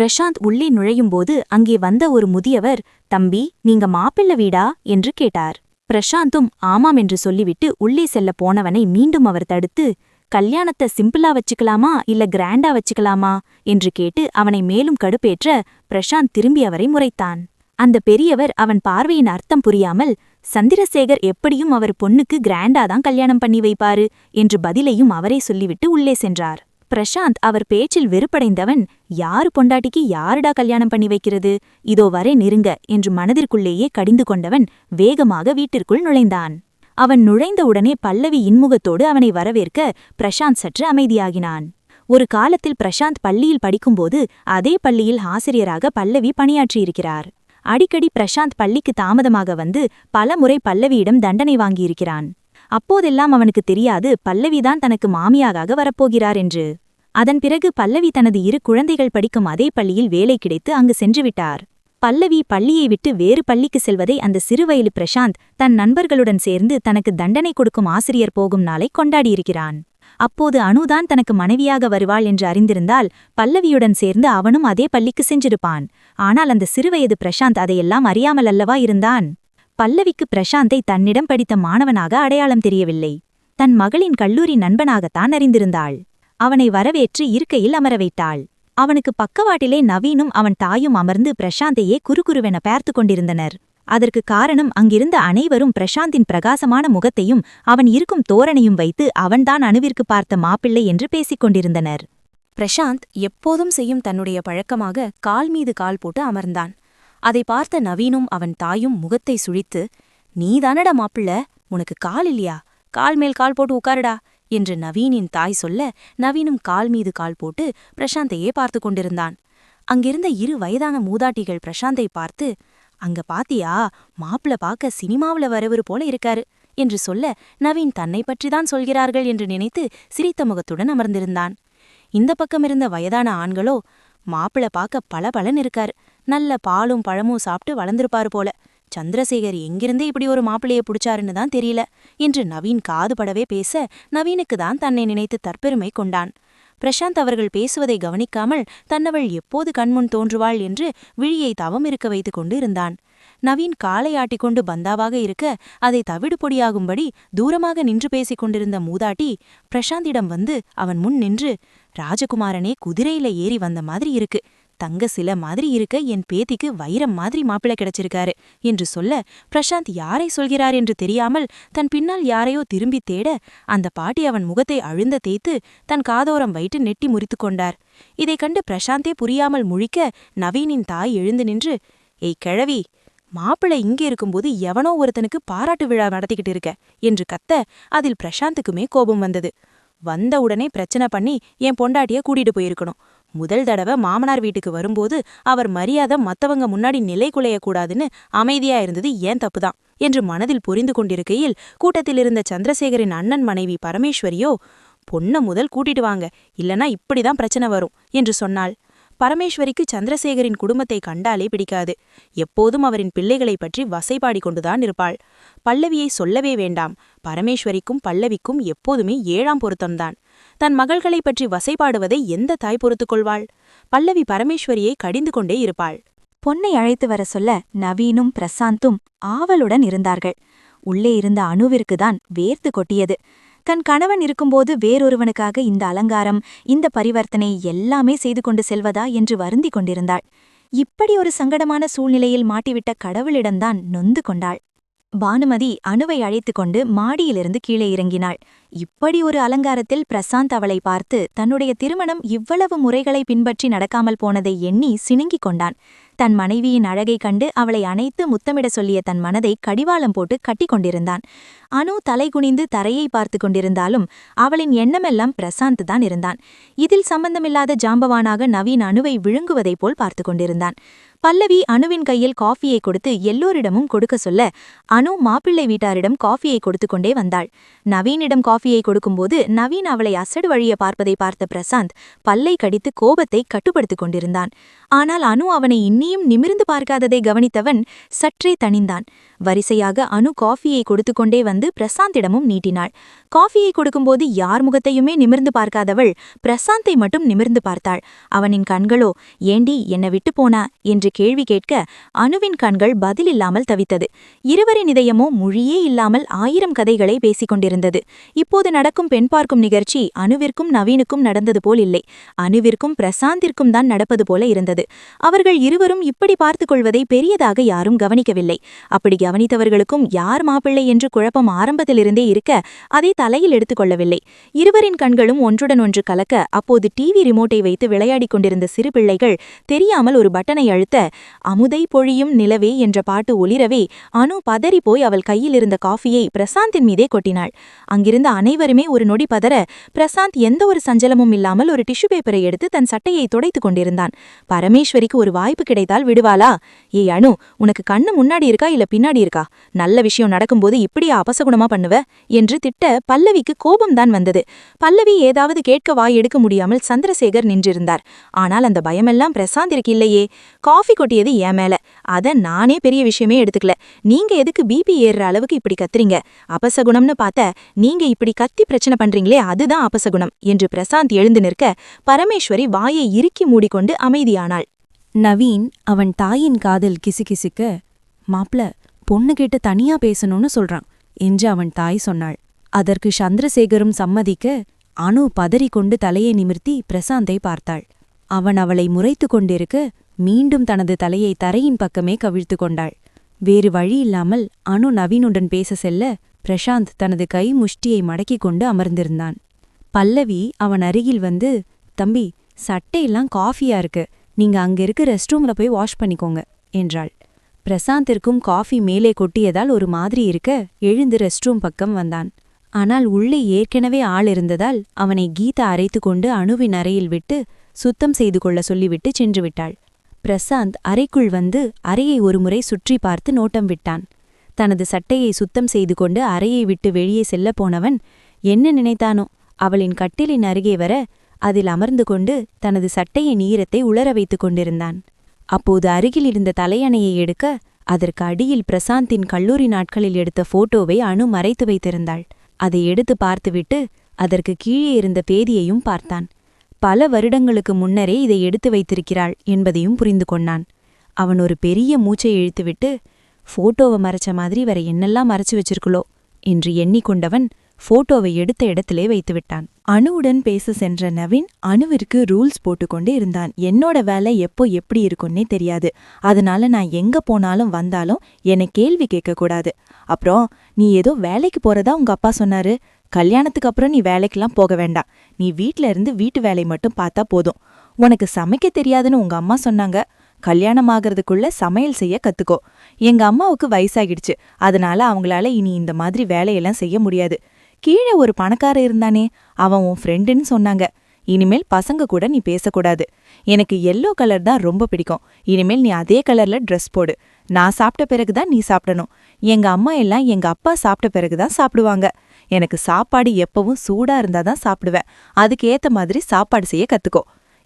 பிரசாந்த் உள்ளே நுழையும்போது அங்கே வந்த ஒரு முதியவர் தம்பி நீங்க மாப்பிள்ள வீடா? என்று கேட்டார். பிரசாந்தும் ஆமாம் என்று சொல்லிவிட்டு உள்ளே செல்ல போனவனை மீண்டும் அவர் தடுத்து கல்யாணத்தை சிம்பிளா வச்சுக்கலாமா? இல்ல கிராண்டா வச்சுக்கலாமா? என்று கேட்டு அவனை மேலும் கடுப்பேற்ற பிரசாந்த் திரும்பி அவரை முறைத்தான். அந்த பெரியவர் அவன் பார்வையின் அர்த்தம் புரியாமல் சந்திரசேகர் எப்படியும் அவர் பொண்ணுக்கு கிராண்டா தான் கல்யாணம் பண்ணி வைப்பாரு? என்று பதிலையும் அவரே சொல்லிவிட்டு உள்ளே சென்றார். பிரசாந்த் அவர் பேச்சில் வெறுப்படைந்தவன் யாரு பொண்டாட்டிக்கு யாருடா கல்யாணம் பண்ணி வைக்கிறது? இதோ வரை நெருங்க என்று மனதிற்குள்ளேயே கடிந்து கொண்டவன் வேகமாக வீட்டிற்குள் நுழைந்தான். அவன் நுழைந்தவுடனே பல்லவி இன்முகத்தோடு அவனை வரவேற்க பிரசாந்த் சற்று அமைதியாகினான். ஒரு காலத்தில் பிரசாந்த் பள்ளியில் படிக்கும்போது அதே பள்ளியில் ஆசிரியராக பல்லவி பணியாற்றியிருக்கிறார். அடிக்கடி பிரசாந்த் பள்ளிக்கு தாமதமாக வந்து பல முறை பல்லவியிடம் தண்டனை வாங்கியிருக்கிறான். அப்போதெல்லாம் அவனுக்கு தெரியாது பல்லவிதான் தனக்கு மாமியாக வரப்போகிறார் என்று. அதன் பிறகு பல்லவி தனது இரு குழந்தைகள் படிக்கும் அதே பள்ளியில் வேலை கிடைத்து அங்கு சென்றுவிட்டார். பல்லவி பள்ளியை விட்டு வேறு பள்ளிக்கு செல்வதை அந்த சிறுவயலு பிரசாந்த் தன் நண்பர்களுடன் சேர்ந்து தனக்கு தண்டனை கொடுக்கும் ஆசிரியர் போகும் நாளை கொண்டாடியிருக்கிறான். அப்போது அனுதான் தனக்கு மனைவியாக வருவாள் என்று அறிந்திருந்தால் பல்லவியுடன் சேர்ந்து அவனும் அதே பள்ளிக்கு சென்றிருப்பான். ஆனால் அந்த சிறுவயது பிரசாந்த் அதையெல்லாம் அறியாமல் அல்லவா இருந்தான்? பல்லவிக்கு பிரசாந்தை தன்னிடம் படித்த மாணவனாக அடையாளம் தெரியவில்லை. தன் மகளின் கல்லூரி நண்பனாகத்தான் அறிந்திருந்தாள். அவனை வரவேற்று இருக்கையில் அமர வைத்தாள் அவனுக்கு பக்கவாட்டிலே நவீனும் அவன் தாயும் அமர்ந்து பிரசாந்தையே குறுகுருவென பார்த்து கொண்டிருந்தனர். அதற்கு காரணம் அங்கிருந்த அனைவரும் பிரசாந்தின் பிரகாசமான முகத்தையும் அவன் இருக்கும் தோரணையும் வைத்து அவன்தான் அணுவிற்கு பார்த்த மாப்பிள்ளை என்று பேசிக் கொண்டிருந்தனர். பிரசாந்த் எப்போதும் செய்யும் தன்னுடைய பழக்கமாக கால் மீது கால் போட்டு அமர்ந்தான். அதை பார்த்த நவீனும் அவன் தாயும் முகத்தை சுழித்து நீதானடா மாப்பிள்ள உனக்கு கால் இல்லையா? கால் மேல் கால் போட்டு உட்காருடா. என்று நவீனின் தாய் சொல்ல நவீனும் கால் மீது கால் போட்டு பிரசாந்தையே பார்த்து கொண்டிருந்தான். அங்கிருந்த இரு வயதான மூதாட்டிகள் பிரசாந்தை பார்த்து அங்க பாத்தியா மாப்பிள பார்க்க சினிமாவுல வரவரு போல இருக்காரு என்று சொல்ல நவீன் தன்னை பற்றிதான் சொல்கிறார்கள் என்று நினைத்து சிரித்த முகத்துடன் அமர்ந்திருந்தான். இந்த பக்கம் இருந்த வயதான ஆண்களோ மாப்பிள பார்க்க பல பலன் இருக்காரு. நல்ல பாலும் பழமும் சாப்பிட்டு வளர்ந்திருப்பாரு போல. சந்திரசேகர் எங்கிருந்தே இப்படி ஒரு மாப்பிள்ளையை புடிச்சாருன்னு தான் தெரியல என்று நவீன் காதுபடவே பேச நவீனுக்கு தான் தன்னை நினைத்து தற்பெருமை கொண்டான். பிரசாந்த் அவர்கள் பேசுவதை கவனிக்காமல் தன்னவள் எப்போது கண்முன் தோன்றுவாள் என்று விழியை தவம் இருக்க வைத்துக் கொண்டு இருந்தான் நவீன் காலை ஆட்டிக்கொண்டு பந்தாவாக இருக்க அதை தவிடு பொடியாகும்படி தூரமாக நின்று பேசிக் கொண்டிருந்த மூதாட்டி பிரசாந்திடம் வந்து அவன் முன் நின்று ராஜகுமாரனே குதிரையில ஏறி வந்த மாதிரி இருக்கு. தங்க சில மாதிரி இருக்க என் பேத்திக்கு வைரம் மாதிரி மாப்பிள்ளை கிடைச்சிருக்காரு என்று சொல்ல பிரசாந்த் யாரை சொல்கிறார் என்று தெரியாமல் தன் பின்னால் யாரையோ திரும்பி தேட அந்த பாட்டி அவன் முகத்தை அழுந்த தேய்த்து தன் காதோரம் வைத்து நெட்டி முறித்து கொண்டார். இதைக் கண்டு பிரசாந்தே புரியாமல் முழிக்க நவீனின் தாய் எழுந்து நின்று ஏய் கிழவி மாப்பிள்ளை இங்கே இருக்கும்போது எவனோ ஒருத்தனுக்கு பாராட்டு விழா நடத்திக்கிட்டு இருக்க? என்று கத்த அதில் பிரசாந்துக்குமே கோபம் வந்தது. வந்த உடனே பிரச்சனை பண்ணி என் பொண்டாட்டிய கூட்டிட்டு போயிருக்கணும். முதல் தடவை மாமனார் வீட்டுக்கு வரும்போது அவர் மரியாதை மத்தவங்க முன்னாடி நிலை குலையக்கூடாதுன்னு அமைதியா இருந்தது ஏன் தப்புதான்? என்று மனதில் புரிந்து கொண்டிருக்கையில் கூட்டத்தில் இருந்த சந்திரசேகரின் அண்ணன் மனைவி பரமேஸ்வரியோ பொண்ண முதல் கூட்டிட்டு வாங்க இல்லனா இப்படிதான் பிரச்சனை வரும் என்று சொன்னாள். பரமேஸ்வரிக்கு சந்திரசேகரின் குடும்பத்தை கண்டாலே பிடிக்காது. எப்போதும் அவரின் பிள்ளைகளைப் பற்றி வசைபாடி கொண்டுதான் இருப்பாள். பல்லவியை சொல்லவே வேண்டாம். பரமேஸ்வரிக்கும் பல்லவிக்கும் எப்போதுமே ஏழாம் பொருத்தம்தான். தன் மகள்களைப் பற்றி வசைபாடுவதை எந்த தாய் பொறுத்துக் கொள்வாள்? பல்லவி பரமேஸ்வரியை கடிந்து கொண்டே இருப்பாள். பொன்னை அழைத்து வர சொல்ல நவீனும் பிரசாந்தும் ஆவலுடன் இருந்தார்கள். உள்ளே இருந்த அணுவிற்குதான் வேர்த்து கொட்டியது. தன் கணவன் இருக்கும்போது வேறொருவனுக்காக இந்த அலங்காரம் இந்த பரிவர்த்தனை எல்லாமே செய்து கொண்டு செல்வதா என்று வருந்தி கொண்டிருந்தாள். இப்படி ஒரு சங்கடமான சூழ்நிலையில் மாட்டிவிட்ட கடவுளிடம்தான் நொந்து கொண்டாள். பானுமதி அணுவை அழைத்து கொண்டு மாடியிலிருந்து கீழே இறங்கினாள். இப்படி ஒரு அலங்காரத்தில் பிரசாந்த் அவளை பார்த்து தன்னுடைய திருமணம் இவ்வளவு முறைகளை பின்பற்றி நடக்காமல் போனதை எண்ணி சிணுங்கிக் கொண்டான். தன் மனைவியின் அழகை கண்டு அவளை அணைத்து முத்தமிட சொல்லிய தன் மனதை கடிவாளம் போட்டு கட்டி கொண்டிருந்தான். அனு தலைகுனிந்து தரையை பார்த்து கொண்டிருந்தாலும் அவளின் எண்ணமெல்லாம் பிரசாந்த் தான் இருந்தான். இதில் சம்பந்தமில்லாத ஜாம்பவானாக நவீன் அணுவை விழுங்குவதைப் போல் பார்த்து கொண்டிருந்தான். பல்லவி அணுவின் கையில் காஃபியை கொடுத்து எல்லோரிடமும் கொடுக்க சொல்ல அனு மாப்பிள்ளை வீட்டாரிடம் காஃபியை கொடுத்து கொண்டே வந்தாள். நவீனிடம் காஃபியை கொடுக்கும்போது நவீன் அவளை அசடு வழிய பார்ப்பதை பார்த்த பிரசாந்த் பல்லை கடித்து கோபத்தை கட்டுப்படுத்திக் கொண்டிருந்தான். ஆனால் அனு அவனை இன்னியும் நிமிர்ந்து பார்க்காததை கவனித்தவன் சற்றே தணிந்தான். வரிசையாக அனு காஃபியை கொடுத்து கொண்டே வந்து பிரசாந்திடமும் நீட்டினாள். காஃபியை கொடுக்கும்போது யார் முகத்தையுமே நிமிர்ந்து பார்க்காதவள் பிரசாந்தை மட்டும் நிமிர்ந்து பார்த்தாள். அவனின் கண்களோ ஏண்டி என்னை விட்டு போனா? என்று கேள்வி கேட்க அனுவின் கண்கள் பதிலில்லாமல் தவித்தது. இருவரின் இதயமோ மொழியே இல்லாமல் ஆயிரம் கதைகளை பேசிக் கொண்டிருந்தது இப்போது நடக்கும் பெண் பார்க்கும் நிகழ்ச்சி அனுவிற்கும் நவீனுக்கும் நடந்தது போல் இல்லை. அணுவிற்கும் பிரசாந்திற்கும் தான் நடப்பது போல இருந்தது. அவர்கள் இருவரும் இப்படி பார்த்துக் கொள்வதை பெரியதாக யாரும் கவனிக்கவில்லை. அப்படி கவனித்தவர்களுக்கும் யார் மாப்பிள்ளை என்று குழப்பம் ஆரம்பத்திலிருந்தே இருக்க அதை தலையில் எடுத்துக் கொள்ளவில்லை. இருவரின் கண்களும் ஒன்றுடன் ஒன்று கலக்க அப்போது டிவி ரிமோட்டை வைத்து விளையாடிக் கொண்டிருந்த சிறு பிள்ளைகள் தெரியாமல் ஒரு பட்டனை அழுத்த அமுதை பொழியும் நிலவே என்ற பாட்டு ஒளிரவே அனு பதறி போய் அவள் கையில் இருந்த காஃபியை பிரசாந்தின் மீதே கொட்டினாள். அங்கிருந்த அனைவருமே ஒரு நொடி பதற பிரசாந்த் எந்த ஒரு சஞ்சலமும் இல்லாமல் ஒரு டிஷ்யூ பேப்பரை எடுத்து தன் சட்டையை துடைத்துக் கொண்டிருந்தான். பரமேஸ்வரிக்கு ஒரு வாய்ப்பு கிடைத்தால் விடுவாளா? ஏய் அனு உனக்கு கண்ணு முன்னாடி இருக்கா இல்ல பின்னாடி இருக்கா நல்ல விஷயம் நடக்கும்போது இப்படியா அபசகுணமா பண்ணுவ? என்று திட்ட பல்லவிக்கு கோபம்தான் வந்தது. பல்லவி ஏதாவது கேட்க வாய் எடுக்க முடியாமல் சந்திரசேகர் நின்றிருந்தார். ஆனால் அந்த பயமெல்லாம் பிரசாந்திற்கு இல்லையே. காஃபி கொட்டியது ஏன் மேல. அத நானே பெரிய விஷயமே எடுத்துக்கல. நீங்க எதுக்கு பிபி ஏறுற அளவுக்கு இப்படி கத்துறீங்க? அபசகுணம்னு பார்த்த நீங்க இப்படி கத்தி பிரச்சனை பண்றீங்களே அதுதான் அபசகுணம் என்று பிரசாந்த் எழுந்து நிற்க பரமேஸ்வரி வாயை இறுக்கி மூடிக்கொண்டு அமைதியானாள். நவீன் அவன் தாயின் காதில் கிசுகிசுக்க மாப்ள பொண்ணு கேட்டு தனியா பேசணும்னு சொல்றான். என்று அவன் தாய் சொன்னாள். அதற்கு சந்திரசேகரும் சம்மதிக்க அணு பதறிக்கொண்டு தலையை நிமிர்த்தி பிரசாந்தை பார்த்தாள். அவன் அவளை முறைத்து கொண்டிருக்க மீண்டும் தனது தலையை தரையின் பக்கமே கவிழ்த்து கொண்டாள். வேறு வழியில்லாமல் அணு நவீனுடன் பேச செல்ல பிரசாந்த் தனது கை முஷ்டியை மடக்கிக் கொண்டு அமர்ந்திருந்தான். பல்லவி அவன் அருகில் வந்து தம்பி சட்டையெல்லாம் காஃபியா இருக்கு. நீங்க அங்க இருக்க ரெஸ்ட் ரூம்ல போய் வாஷ் பண்ணிக்கோங்க என்றாள். பிரசாந்திற்கும் காஃபி மேலே கொட்டியதால் ஒரு மாதிரி இருக்க எழுந்து ரெஸ்ட் ரூம் பக்கம் வந்தான். ஆனால் உள்ளே ஏற்கனவே ஆள் இருந்ததால் அவனை கீதா அரைத்து கொண்டு அணுவின் அறையில் விட்டு சுத்தம் செய்து கொள்ள சொல்லிவிட்டு சென்று விட்டாள். பிரசாந்த் அறைக்குள் வந்து அறையை ஒருமுறை சுற்றி பார்த்து நோட்டம் விட்டான். தனது சட்டையை சுத்தம் செய்து கொண்டு அறையை விட்டு வெளியே செல்லப் போனவன் என்ன நினைத்தானோ அவளின் கட்டிலின் அருகே வர அதில் அமர்ந்து கொண்டு தனது சட்டையின் ஈரத்தை உலர வைத்துக் கொண்டிருந்தான். அப்போது அருகில் இருந்த தலையணையை எடுக்க அதற்கு அடியில் பிரசாந்தின் கல்லூரி நாட்களில் எடுத்த போட்டோவை அணு மறைத்து வைத்திருந்தாள். அதை எடுத்து பார்த்துவிட்டு அதற்கு கீழே இருந்த பேதியையும் பார்த்தான். பல வருடங்களுக்கு முன்னரே இதை எடுத்து வைத்திருக்கிறாள் என்பதையும் புரிந்து கொண்டான். அவன் ஒரு பெரிய மூச்சை இழுத்துவிட்டு போட்டோவை மறைச்ச மாதிரி வேற என்னெல்லாம் மறைச்சு வச்சிருக்குளோ? என்று எண்ணிக்கொண்டவன் போட்டோவை எடுத்த இடத்திலே வைத்துவிட்டான் அணுவுடன் பேச சென்ற நவீன் அணுவிற்கு ரூல்ஸ் போட்டுக்கொண்டே இருந்தான். என்னோட வேலை எப்போ எப்படி இருக்கும்னே தெரியாது. அதனால நான் எங்க போனாலும் வந்தாலும் என்னை கேள்வி கேட்கக்கூடாது. அப்புறம் நீ ஏதோ வேலைக்கு போறதா உங்க அப்பா சொன்னாரு? கல்யாணத்துக்கு அப்புறம் நீ வேலைக்கெல்லாம் போக வேண்டாம். நீ வீட்ல இருந்து வீட்டு வேலை மட்டும் பார்த்தா போதும். உனக்கு சமைக்க தெரியாதுன்னு உங்க அம்மா சொன்னாங்க. கல்யாணம் ஆகிறதுக்குள்ள சமையல் செய்ய கத்துக்கோ. எங்க அம்மாவுக்கு வயசாகிடுச்சு. அதனால அவங்களால இனி இந்த மாதிரி வேலையெல்லாம் செய்ய முடியாது. கீழே ஒரு பணக்கார இருந்தானே அவன் உன் ஃப்ரெண்டுன்னு சொன்னாங்க. இனிமேல் பசங்க கூட நீ பேசக்கூடாது. எனக்கு எல்லோ கலர் தான் ரொம்ப பிடிக்கும். இனிமேல் நீ அதே கலர்ல ட்ரெஸ் போடு. நான் சாப்பிட்ட பிறகுதான் நீ சாப்பிடணும். எங்க அம்மா எல்லாம் எங்க அப்பா சாப்பிட்ட பிறகுதான் சாப்பிடுவாங்க. எனக்கு சாப்பாடு எப்பவும் சூடா இருந்தாதான் சாப்பிடுவேன். அதுக்கு ஏத்த மாதிரி சாப்பாடு செய்ய கத்துக்கோ.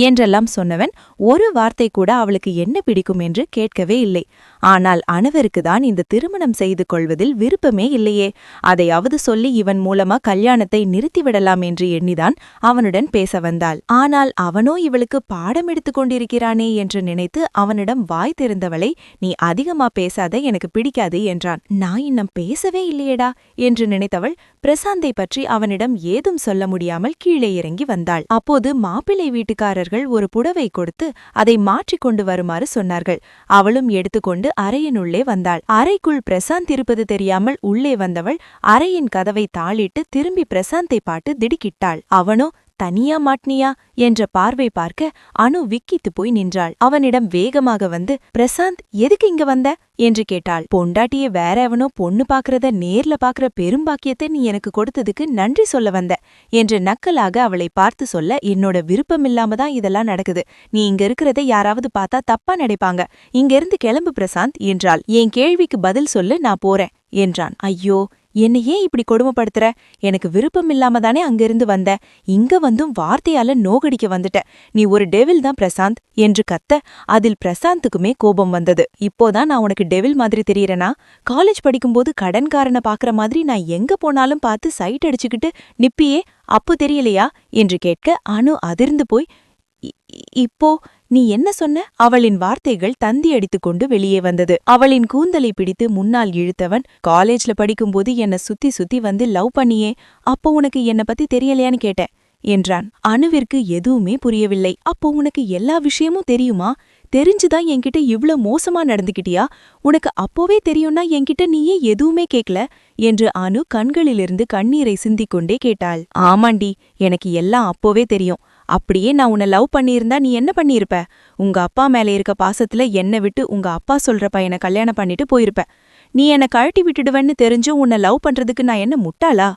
என்றெல்லாம் சொன்னவன் ஒரு வார்த்தை கூட அவளுக்கு என்ன பிடிக்கும் என்று கேட்கவே இல்லை. ஆனால் அணுவருக்கு தான் இந்த திருமணம் செய்து கொள்வதில் விருப்பமே இல்லையே. அதையாவது சொல்லி இவன் மூலமா கல்யாணத்தை நிறுத்திவிடலாம் என்று எண்ணிதான் அவனுடன் பேச வந்தாள். ஆனால் அவனோ இவளுக்கு பாடம் எடுத்துக் கொண்டிருக்கிறானே என்று நினைத்து அவனிடம் வாய் திறந்தவளை நீ அதிகமா பேசாத எனக்கு பிடிக்காது என்றான். நான் இன்னும் பேசவே இல்லையேடா என்று நினைத்தவள் பிரசாந்தை பற்றி அவனிடம் ஏதும் சொல்ல முடியாமல் கீழே இறங்கி வந்தாள். அப்போது மாப்பிள்ளை வீட்டுக்காரர்கள் ஒரு புடவை கொடுத்து அதை மாற்றிக் கொண்டு வருமாறு சொன்னார்கள். அவளும் எடுத்துக்கொண்டு அறையினுள்ளே வந்தாள். அறைக்குள் பிரசாந்த் இருப்பது தெரியாமல் உள்ளே வந்தவள் அறையின் கதவை தாளிட்டு திரும்பி பிரசாந்தை பாட்டு திடுக்கிட்டாள். அவனோ தனியா மாட்னியா என்ற பார்வை பார்க்க அனு விக்கித்து போய் நின்றாள். அவனிடம் வேகமாக வந்து பிரசாந்த் எதுக்கு இங்க வந்த? என்று கேட்டாள். பொண்டாட்டிய வேற எவனோ பொண்ணு பாக்குறத நேர்ல பாக்குற பெரும்பாக்கியத்தை நீ எனக்கு கொடுத்ததுக்கு நன்றி சொல்ல வந்த என்று நக்கலாக அவளை பார்த்து சொல்ல என்னோட விருப்பமில்லாம தான் இதெல்லாம் நடக்குது. நீ இங்க இருக்கிறத யாராவது பார்த்தா தப்பா நினைப்பாங்க. இங்க இருந்து கிளம்பு பிரசாந்த் என்றாள். என் கேள்விக்கு பதில் சொல்லு நான் போறேன் என்றான். ஐயோ என்னை ஏன் இப்படி கொடுமைப்படுத்துற? எனக்கு விருப்பம் இல்லாம தானே அங்கிருந்து வந்த. இங்க வந்தும் வார்த்தையால நோகடிக்க வந்துட்ட. நீ ஒரு டெவில் தான் பிரசாந்த் என்று கத்த அதில் பிரசாந்துக்குமே கோபம் வந்தது. இப்போதான் நான் உனக்கு டெவில் மாதிரி தெரியறனா? காலேஜ் படிக்கும்போது கடன்காரனை பாக்குற மாதிரி நான் எங்க போனாலும் பார்த்து சைட் அடிச்சுக்கிட்டு நிப்பியே அப்போ தெரியலையா? என்று கேட்க அனு அதிர்ந்து போய் இப்போ நீ என்ன சொன்ன? அவளின் வார்த்தைகள் தந்தி அடித்துக்கொண்டு வெளியே வந்தது. அவளின் கூந்தலை பிடித்து முன்னால் இழுத்தவன் காலேஜ்ல படிக்கும்போது என்ன சுத்தி சுத்தி வந்து லவ் பண்ணியே அப்போ உனக்கு என்ன பத்தி தெரியலையான்னு கேட்டேன் என்றான். அணுவிற்கு எதுவுமே புரியவில்லை. அப்போ உனக்கு எல்லா விஷயமும் தெரியுமா? தெரிஞ்சுதான் என்கிட்ட இவ்ளோ மோசமா நடந்துகிட்டியா? உனக்கு அப்போவே தெரியும்னா என்கிட்ட நீயே எதுவுமே கேக்கல? என்று அனு கண்களிலிருந்து கண்ணீரை சிந்திக் கொண்டே கேட்டாள். ஆமாண்டி எனக்கு எல்லாம் அப்போவே தெரியும். அப்படியே நான் உன்னை லவ் பண்ணியிருந்தா நீ என்ன பண்ணியிருப்ப? உங்க அப்பா மேல இருக்க பாசத்துல என்னை விட்டு உங்க அப்பா சொல்ற பையனை கல்யாணம் பண்ணிட்டு போயிருப்ப. நீ என்னை கழட்டி விட்டுடுவேன்னு தெரிஞ்சும் உன்னை லவ் பண்றதுக்கு நான் என்ன முட்டாளா?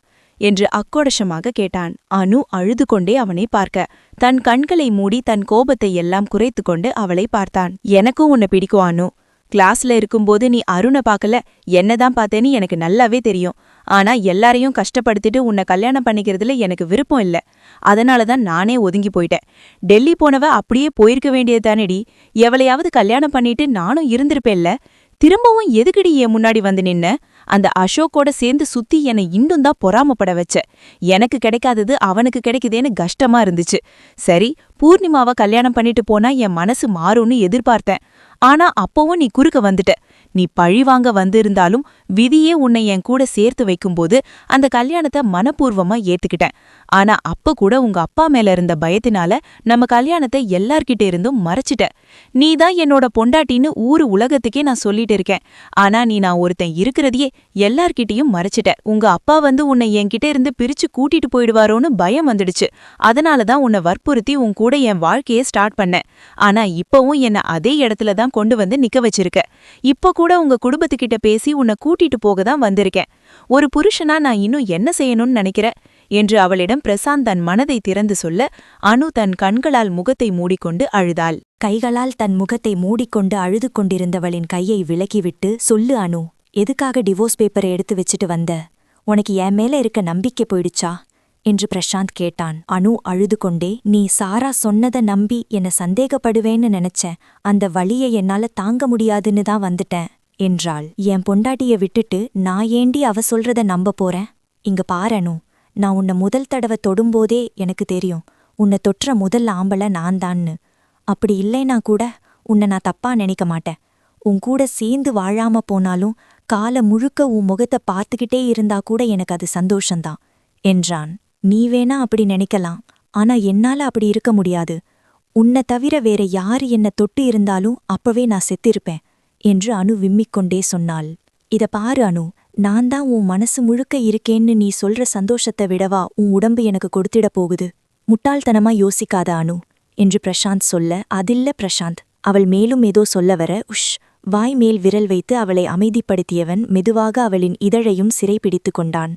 என்று அக்கோடஷமாக கேட்டான். அனு அழுது கொண்டே அவனை பார்க்க. தன் கண்களை மூடி தன் கோபத்தை எல்லாம் குறைத்து கொண்டு அவளை பார்த்தான். எனக்கும் உன்னை பிடிக்கும் அனு. கிளாஸ்ல இருக்கும்போது நீ அருணை பார்க்கல? என்னதான் பார்த்தேன்னு எனக்கு நல்லாவே தெரியும். ஆனா எல்லாரையும் கஷ்டப்படுத்திட்டு உன்னை கல்யாணம் பண்ணிக்கிறதுல எனக்கு விருப்பம் இல்ல. அதனால தான் நானே ஒதுங்கி போயிட்டேன். டெல்லி போனவ அப்படியே போயிருக்க வேண்டியது தானேடி. எவளையாவது கல்யாணம் பண்ணிட்டு நானும் இருந்திருப்பேன்ல. திரும்பவும் எதுக்குடி என் முன்னாடி வந்து நின்ன? அந்த அசோக்கோட சேர்ந்து சுத்தி என்னை இன்னும் தான் பொறாமப்பட வச்ச. எனக்கு கிடைக்காதது அவனுக்கு கிடைக்குதேன்னு கஷ்டமா இருந்துச்சு. சரி பூர்ணிமாவை கல்யாணம் பண்ணிட்டு போனா என் மனசு மாறும்னு எதிர்பார்த்தேன். ஆனா அப்பவும் நீ குறுக்க வந்துட்ட. நீ பழி வாங்க வந்திருந்தாலும் விதியே உன்னை என் கூட சேர்த்து வைக்கும்போது அந்த கல்யாணத்தை மனப்பூர்வமா ஏத்துக்கிட்டேன். ஆனா அப்ப கூட உங்க அப்பா மேல இருந்த பயத்தினால நம்ம கல்யாணத்தை எல்லார்கிட்ட இருந்தும் மறைச்சிட்ட. நீ தான் என்னோட பொண்டாட்டின்னு ஊரு உலகத்துக்கே நான் சொல்லிட்டு இருக்கேன். ஆனா நீ நான் ஒருத்தன் இருக்கிறதையே எல்லார்கிட்டயும் மறைச்சிட்ட. உங்க அப்பா வந்து உன்னை என்கிட்ட இருந்து பிரிச்சு கூட்டிட்டு போயிடுவாரோன்னு பயம் வந்துடுச்சு. அதனால தான் உன்னை வற்புறுத்தி உன் கூட என் வாழ்க்கையை ஸ்டார்ட் பண்ணேன். ஆனா இப்பவும் என்ன அதே இடத்துல தான் கொண்டு வந்து நிக்க வச்சிருக்க. இப்ப கூட உங்க குடும்பத்துக்கிட்ட பேசி உன்னை கூட்டிட்டு போக தான் வந்திருக்கேன். ஒரு புருஷனா நான் இன்னும் என்ன செய்யணும்னு நினைக்கிற? என்று அவளிடம் பிரசாந்த் தன் மனதை திறந்து சொல்ல அனு தன் கண்களால் முகத்தை மூடிக்கொண்டு அழுதாள். கைகளால் தன் முகத்தை மூடிக்கொண்டு அழுது கொண்டிருந்தவளின் கையை விலக்கிவிட்டு சொல்லு அனு எதுக்காக டிவோர்ஸ் பேப்பரை எடுத்து வச்சுட்டு வந்த? உனக்கு என் மேல இருக்க நம்பிக்கை போயிடுச்சா? என்று பிரசாந்த் கேட்டான். அனு அழுது கொண்டே நீ சாரா சொன்னதை நம்பி என்ன சந்தேகப்படுவேன்னு நினைச்சேன். அந்த வழியை என்னால தாங்க முடியாதுன்னு தான் வந்துட்டேன் என்றாள். என் பொண்டாட்டிய விட்டுட்டு நான் ஏண்டி அவ சொல்றத நம்ப போறேன்? இங்க பாரு அனு. நான் உன்னை முதல் தடவை தொடும்போதே எனக்கு தெரியும். உன்னை தொற்ற முதல் ஆம்பளை நான் தான்னு அப்படி இல்லைனா கூட உன்னை நான் தப்பா நினைக்க மாட்டேன். உன் கூட சேர்ந்து வாழாம போனாலும் கால முழுக்க உன் முகத்தை பார்த்துக்கிட்டே இருந்தா கூட எனக்கு அது சந்தோஷந்தான் என்றான். நீ வேணா அப்படி நினைக்கலாம் ஆனா என்னால அப்படி இருக்க முடியாது. உன்னை தவிர வேற யாரு என்ன தொட்டு இருந்தாலும் அப்பவே நான் செத்திருப்பேன் என்று அனு விம்மிக் கொண்டே சொன்னாள். இத பாரு அனு. நான் தான் உன் மனசு முழுக்க இருக்கேன்னு நீ சொல்ற சந்தோஷத்தை விடவா உன் உடம்பு எனக்கு கொடுத்திட போகுது. முட்டாள்தனமா யோசிக்காத அனு என்று பிரசாந்த் சொல்ல. அதில்ல பிரசாந்த் அவள் மேலும் ஏதோ சொல்ல வர உஷ். வாய் மேல் விரல் வைத்து அவளை அமைதிப்படுத்தியவன் மெதுவாக அவளின் இதழையும் சிறைப்பிடித்துக் கொண்டான்.